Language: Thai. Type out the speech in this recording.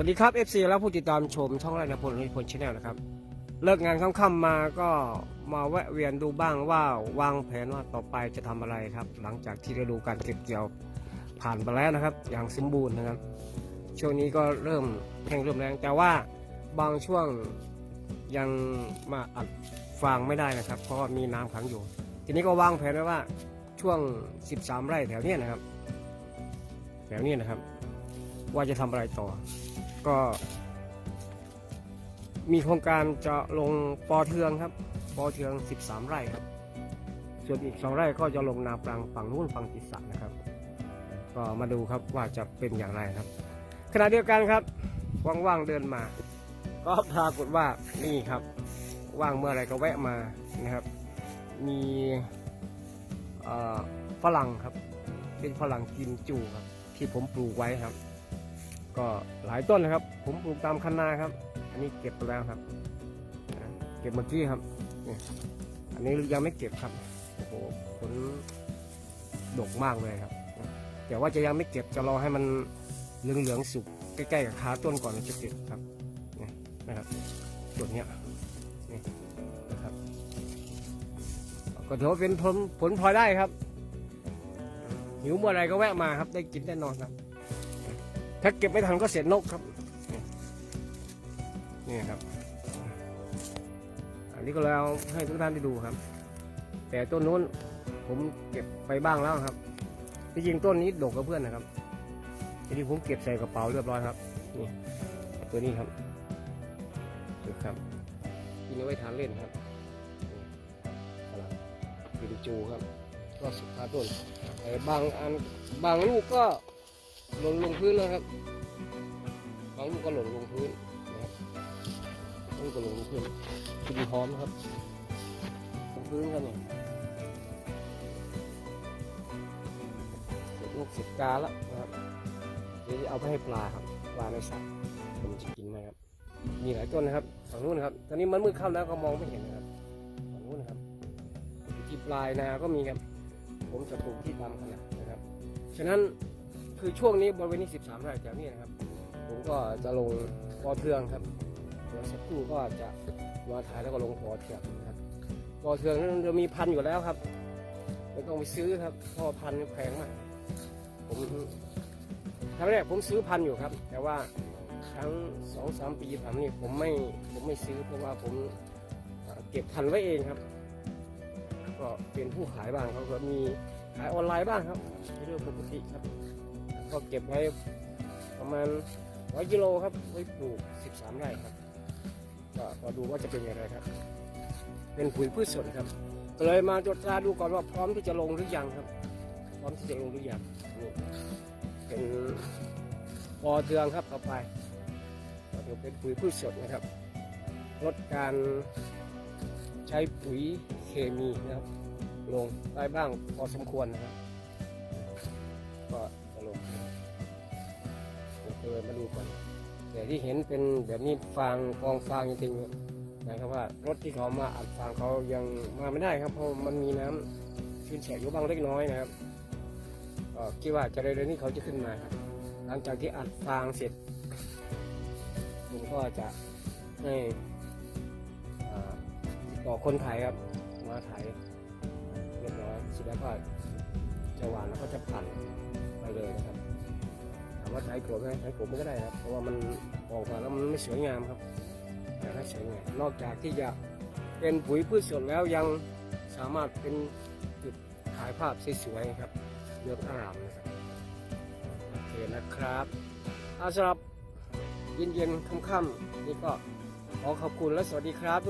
วัสดีครับ FC และผู้ติดตามชมช่องไรนะพลนิพนธ์ชาแนลนะครับ เลิกงานค่ำๆมาก็มาแวะเวียนดูบ้างว่าวางแผนว่าต่อไปจะทำอะไรครับ หลังจากที่ฤดูการเก็บเกี่ยวผ่านไปแล้วนะครับ อย่างสมบูรณ์นะครับ ช่วงนี้ก็เริ่มแห้งเริ่มแรงแต่ว่าบางช่วงยังมาอัดฟางไม่ได้นะครับ เพราะามีน้ำขังอยู่ ทีนี้ก็วางแผนไว้ว่าช่วง 13 ไร่แถวเนี้ยนะครับ แถวเนี้ยนะครับ ว่าจะทำอะไรต่อ ก็ มีโครงการจะลงปอเทืองครับ ปอเทือง 13 ไร่ครับ ส่วนอีก 2 ไร่ก็จะลงนาปรังฝั่งนู้นฝั่งติสระนะครับ ก็มาดูครับว่าจะเป็นอย่างไรครับ ขณะเดียวกันครับว่างๆเดินมา ก็ปรากฏว่านี่ครับ ว่างเมื่อไรก็แวะมานะครับ มีฝรั่งครับ เป็นฝรั่งกิมจูครับ ที่ผมปลูกไว้ครับ ก็หลายต้นนะครับ ผมปลูกตามคันนาครับ อันนี้เก็บไปแล้วครับเก็บเมื่อกี้ครับอันนี้ยังไม่เก็บครับโอ้โหผลดกมากเลยครับแต่ว่าจะยังไม่เก็บจะรอให้มันเหลืองๆสุกใกล้ๆกับขาต้นก่อนจะเก็บครับนี่นะครับส่วนเนี้ยนี่นะครับก็ถือว่าเป็นผลผลพลอยได้ครับ หิวเมื่อไรก็แวะมาครับ ได้กินแน่นอนครับ ถ้าเก็บไม่ทันก็เสียนกครับ นี่ครับ อันนี้ก็แล้วให้ทุกท่านได้ดูครับ แต่ต้นนู้นผมเก็บไปบ้างแล้วครับที่จริงต้นนี้ดกกับเพื่อนนะครับทีนี้ผมเก็บใส่กระเป๋าเรียบร้อยครับ นี่ตัวนี้ครับดูครับกินไว้ทานเล่นครับกำลังกินจูครับ ก็สุดท้ายต้นแต่บางอันบางลูกก็ หล่นลงพื้นแล้วครับบางลูกก็หล่นลงพื้นนะครับบางลูกก็หล่นลงพื้นกินหอมนะครับลงพื้นครับเนี่ยเสร็จลูกเสร็จกาแล้วนะครับเดี๋ยวจะเอาไปให้ปลาครับปลาในสระผมจะกินนะครับ มีหลายต้นนะครับฝั่งนู้นครับตอนนี้มันมืดค่ำแล้วก็มองไม่เห็นนะครับฝั่งนู้นครับที่ปลายนาก็มีครับ ผมจะปลูกที่ตามขนาดนะครับ ฉะนั้น คือช่วงนี้บริเวณนี้ 13ไร่แถวนี้นะครับ ผมก็จะลงปอเทืองครับเดี๋ยวสักครู่ก็จะมาถ่ายแล้วก็ลงปอเทืองนะครับปอเทืองนั้นเรามีพันอยู่แล้วครับไม่ต้องไปซื้อครับพราะว่าพันแพงมากผมครั้งแรกผมซื้อพันอยู่ครับ แต่ว่าทั้งสองสามปีผ่านมนี่ผมไม่ผมไม่ซื้อเพราะว่าผมเก็บพันไว้เองครับ ก็เป็นผู้ขายบ้างเขาก็มีขายออนไลน์บ้างครับเรื่องปกติครับ ก็เก็บไว้ประมาณร้อยกิโลครับไว้ปลูก 13 ไร่ครับก็มาดูว่าจะเป็นย่างไรครับ เป็นปุ๋ยพืชสดครับก็เลยมาตรวจตราดูก่อนว่าพร้อมที่จะลงหรือยังครับ พร้อมที่จะลงหรือยังนี่เป็นปอเทืองครับต่อไปก็ถือเป็นปุ๋ยพืชสดนะครับ ลดการใช้ปุ๋ยเคมีนะครับ ลงได้บ้างพอสมควรนะครับก็ ลยมาดูก่อนแต่ที่เห็นเป็นแบบนี้ฟางกองฟางจริงๆนะครับว่ารถที่เขามาอัดฟางเขายังมาไม่ได้ครับเพราะมันมีน้ำชื้นแฉะอยู่บ้างเล็กน้อยนะครับก็คิดว่าจะเร็วๆนี้เขาจะขึ้นมาครับหลังจากที่อัดฟางเสร็จผมก็จะให้อ่าติดต่อคนถ่ายครับ มาถ่ายเรียบร้อยเสร็จแล้วก็จะหวานแล้วก็จะปั่นามว่าใช้โกรธไหมใช้โกรธไม่ก็ได้ครับ เพราะว่ามันออกมาแล้วมันไม่สวยงามครับอยากให้สวยงามนอกจากที่จะเป็นปุ๋ยพืชสดแล้วยังสามารถเป็นจุดถ่ายภาพสวยๆครับเลือกอารามนะครับโอเคนะครับอาสำหรับเย็นๆค่ำๆนี่ก็ขอขอบคุณและสวัสดีครับ